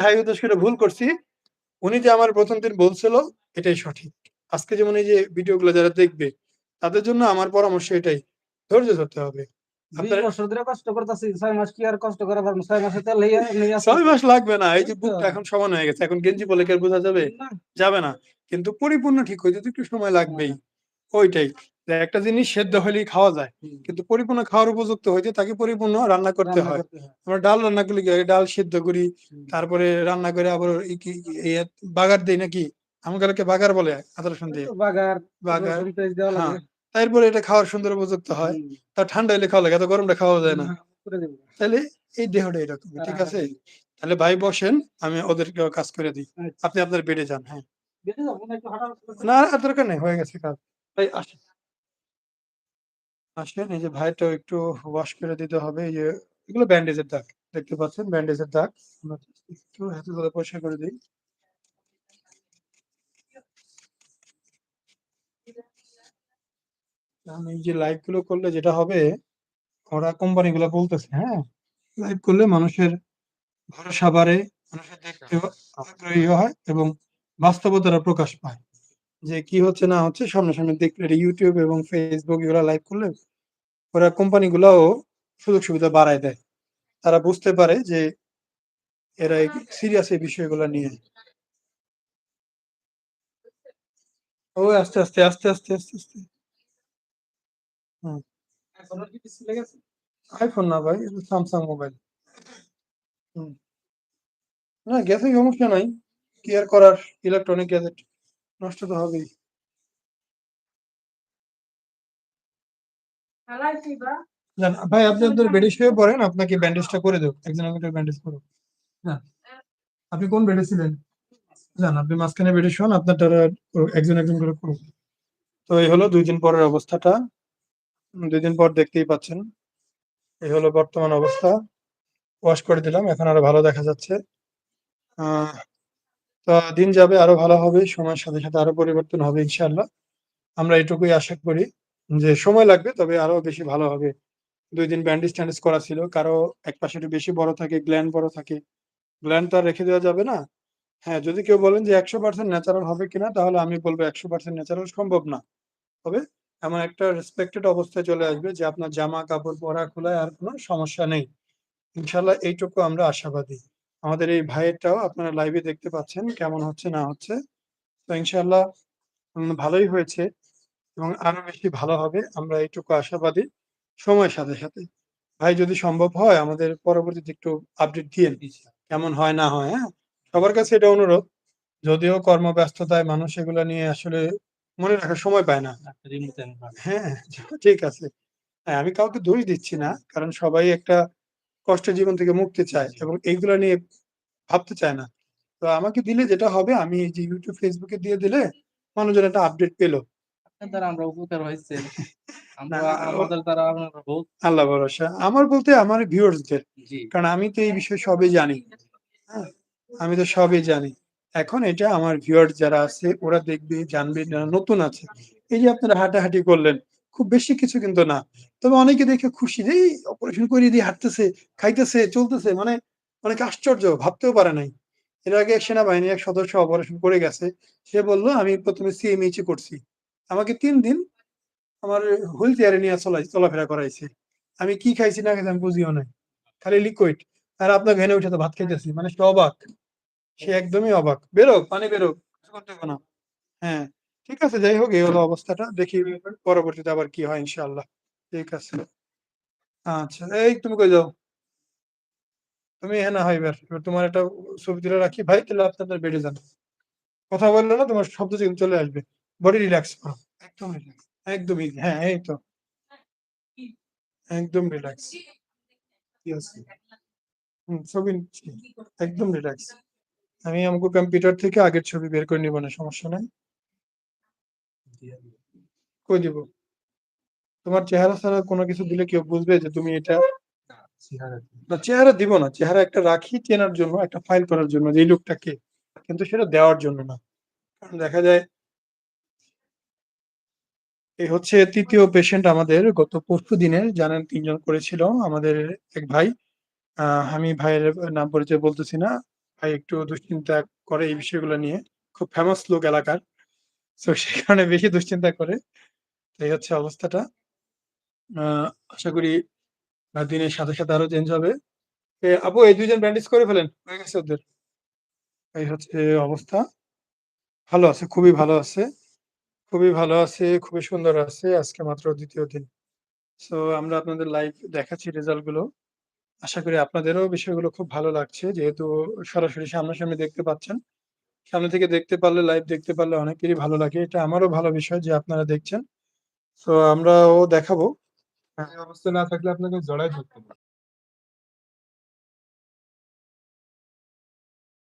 ভাই উদ্দেশ্য করে ভুল করছি। উনি যে আমার প্রথম দিন বলছিল এটাই সঠিক। আজকে যেমন এই যে ভিডিওগুলো যারা দেখবে তাদের জন্য আমার পরামর্শ এটাই। ধৈর্য ধরতে হবে। ২ আপনার বছর কষ্ট করতাছি। ৬ মাস কি আর কষ্ট করা পারব? ৬ মাসে তেল লইয়া নিয়ে ৬ মাস লাগবে না। এই যে বুকটা এখন সমান হয়ে গেছে। এখন গেঞ্জি আর বোঝা যাবে? যাবে না। কিন্তু পরিপূর্ণ ঠিক হইতে একটু সময় লাগবেই। ওইটাই। একটা জিনিস সেদ্ধ হলেই খাওয়া যায়। কিন্তু পরিপূর্ণ খাওয়ার উপযুক্ত হইতে তাকে পরিপূর্ণ রান্না করতে হয়। আমরা ডাল রান্না করলে কি হয়? ডাল সিদ্ধ করি। তারপরে রান্না করে আবার বাগার দেই নাকি? এলাকায় বাগার বলে আদা রসুন ওই দিয়ে। তো বাগার, বাগার হ্যাঁ। তারপরে এটা খাওয়ার সুন্দর উপযুক্ত হয়। তা ঠান্ডা হইলে খাওয়া লাগে। এত গরমটা খাওয়া যায় না। তাইলে এই দেহটা এরকমই। ঠিক হ্যাঁ, আছে? হ্যাঁ। তাহলে ভাই বসেন। আমি ওদেরকে কাজ করে দিই। আচ্ছা। আপনি আপনার বেডে যান। হ্যাঁ। না দরকার নেই। হয়ে গেছে কাজ। ভাই আসেন। আসেন এই যে ভাইটাও একটু ওয়াশ করে দিতে হবে। এই যে এগুলো ব্যান্ডেজের দাগ। দেখতে পাচ্ছেন ব্যান্ডেজের দাগ। আমরা একটু হাতে করে পরিষ্কার করে দেই। এই যে লাইভগুলো করলে যেটা হবে, ওরা কোম্পানি গুলো বলতেছে, হ্যাঁ? লাইভ করলে মানুষের ভরসা বাড়ে, মানুষের দেখতেও আগ্রহী হয় এবং বাস্তবতাটা প্রকাশ পায়। যে কি হচ্ছে না হচ্ছে সামনাসামনি দেখলে এটা YouTube এবং ফেসবুক এগুলা লাইভ করলে ওরা কোম্পানিগুলাও সুযোগ সুবিধা বাড়ায় দেয়। তারা বুঝতে পারে যে এরা সিরিয়াস এই বিষয়গুলো নিয়ে। ওই আস্তে, আস্তে, আস্তে, আস্তে, আস্তে, আস্তে। হুম। iPhone না ভাই, Samsung মোবাইল। হুম। না গেছে সমস্যা নাই। কি আর করার? Electronic gadget. নষ্ট তো হবেই। ভাই আপনি আপনার বেডে শুয়ে পড়েন। আপনাকে ব্যান্ডেজটা করে দেব। একজন আমাকে ব্যান্ডেজ করুক। যান। আপনি কোন বেডে ছিলেন? যান আপনি মাঝখানে বেডে শোন। আপনারটা একজন, একজন করে করুক। তো এই হলো ২ দিন পরের অবস্থাটা। ২ দিন পর দেখতেই পাচ্ছেন। এই হলো বর্তমান অবস্থা। ওয়াশ করে দিলাম। এখন আরও ভালো দেখা যাচ্ছে। তো দিন যাবে আরও ভালো হবে। সময়ের সাথে, সাথে আরও পরিবর্তন হবে ইনশাল্লাহ আমরা এটুকুই আশা করি যে সময় লাগবে তবে আরও বেশি ভালো হবে। দুই দিন ব্যান্ডেজ-ট্যান্ডেজ করা ছিল। কারও একপাশে একটু বেশি বড় থাকে, গ্ল্যান্ড বড় থাকে। গ্ল্যান্ড তো আর রেখে দেওয়া যাবে না। হ্যাঁ, যদি কেউ বলেন যে ১০০% ন্যাচারাল হবে কিনা তাহলে আমি বলব একশো পার্সেন্ট ন্যাচারাল সম্ভব না। তবে এমন একটা রেসপেক্টেড অবস্থায় চলে আসবে যে আপনার জামা-কাপড় পরা খোলায় আর কোনো সমস্যা নেই। ইনশাল্লাহ এইটুকু আমরা আশাবাদী। আমাদের এই ভাইয়েরটাও আপনারা লাইভে দেখতে পাচ্ছেন কেমন হচ্ছে না হচ্ছে। তো ইনশাল্লাহ ভালোই হয়েছে এবং আরও বেশি ভালো হবে। আমরা এইটুকু আশাবাদী সময়ের সাথে, সাথে। ভাই যদি সম্ভব হয় আমাদের পরবর্তীতে একটু আপডেট দিয়েন। কেমন হয় না হয়, হ্যাঁ? সবার কাছে এটা অনুরোধ। যদিও কর্মব্যস্ততায় মানুষ এগুলা নিয়ে আসলে মনে রাখার সময় পায় না। হ্যাঁ, ঠিক আছে। হ্যাঁ, আমি কাউকে দোষ দিচ্ছি না। কারণ সবাই একটা কষ্টের জীবন থেকে মুক্তি চায় এবং এইগুলো নিয়ে ভাবতে চায় না। তো আমাকে দিলে যেটা হবে আমি এই যে ইউটিউব ফেসবুকে দিয়ে দিলে মানুষজন একটা আপডেট পেল। দ্বারা আমরা উপকার আমাদের দ্বারা আল্লাহ ভরসা। আমার বলতে আমার ভিউয়ার্সদের। কারণ আমি তো এই বিষয়ে সবই জানি। হ্যাঁ? আমি তো সবই জানি। এখন এটা আমার ভিউয়ার্স যারা আছে ওরা দেখবে, জানবে যারা নতুন আছে। এই যে আপনারা হাঁটাহাঁটি করলেন, খুব বেশি কিছু কিন্তু না। তবে অনেকে দেখে খুশি যে অপারেশন করিয়ে দিয়ে হাঁটতেছে, খাইতেছে, চলতেছে মানে অনেক আশ্চর্য ভাবতেও পারে নাই। এর আগে এক সেনাবাহিনীর এক সদস্য অপারেশন করে গেছে। সে বলল আমি ১ম এ সিএমএইচ করছি। আমাকে তিন দিন আমার হুইল চেয়ারে নিয়ে চলাই চলাফেরা করাইছে। আমি কি খাইছি না খাইছি আমি বুঝিও নাই। খালি লিকুইড। আর আপনার ভ্যানে উঠে তো ভাত খাইতেছি। মানে সে অবাক। সে একদমই অবাক। বেরোক, পানি বেরোক। কিছু করতে না। হ্যাঁ, ঠিক আছে যাই হোক এই হলো অবস্থাটা। দেখি পরবর্তীতে আবার কি হয় ইনশাআল্লাহ। ঠিক আছে। আচ্ছা, এই তুমি কই যাও? তুমি এখানে হইবার। এবার তোমার একটা ছবি তুলে রাখি। ভাই তাহলে আপনি আপনার বেডে যান। কথা বললে না তোমার শব্দ কিন্তু চলে আসবে। বডি রিল্যাক্স করো। একদম রিল্যাক্স। একদম ইজি। হ্যাঁ, এই তো। একদম রিল্যাক্স। ছবি একদম রিল্যাক্স। আমি আমগো কম্পিউটার থেকে আগের ছবি বের করে নিব না সমস্যা নাই। কই দিব? তোমার চেহারা ছাড়া কোনো কিছু দিলে কেউ বুঝবে যে তুমি এটা না চেহারা দিব না। চেহারা একটা রাখি চেনার জন্য, একটা ফাইল করার জন্য যে এই লোকটা কে? কিন্তু সেটা দেওয়ার জন্য না। কারণ দেখা যায় এই হচ্ছে তৃতীয় পেশেন্ট আমাদের গত পরশুদিনের জানেন ৩ জন করেছিল আমাদের এক ভাই। আমি ভাইয়ের নাম পরিচয় বলতেছি না। ভাই একটু দুশ্চিন্তা করে এই বিষয়গুলো নিয়ে। খুব ফেমাস লোক এলাকার। সো সে কারণে বেশি দুশ্চিন্তা করে। তো এই হচ্ছে অবস্থাটা। আশা করি দিনের সাথে, সাথে আরও চেঞ্জ হবে। আপু এই ২ জন ব্যান্ডেজ করে ফেলেন। হয়ে গেছে ওদের। এই হচ্ছে অবস্থা। ভালো আছে, খুবই ভালো আছে। খুবই ভালো আছে, খুবই সুন্দর আছে। আজকে মাত্র দ্বিতীয় দিন। সো আমরা আপনাদের লাইভ দেখাচ্ছি রেজাল্টগুলো। আশা করি আপনাদেরও বিষয়গুলো খুব ভালো লাগছে। যেহেতু সরাসরি সামনাসামনি দেখতে পাচ্ছেন। সামনে থেকে দেখতে পারলে, লাইভ দেখতে পারলে অনেকেরই ভালো লাগে। এটা আমারও ভালো বিষয় যে আপনারা দেখছেন। তো আমরা ও দেখাবো। অবস্থা না থাকলে আপনাকে জড়াই ধরতে হবে।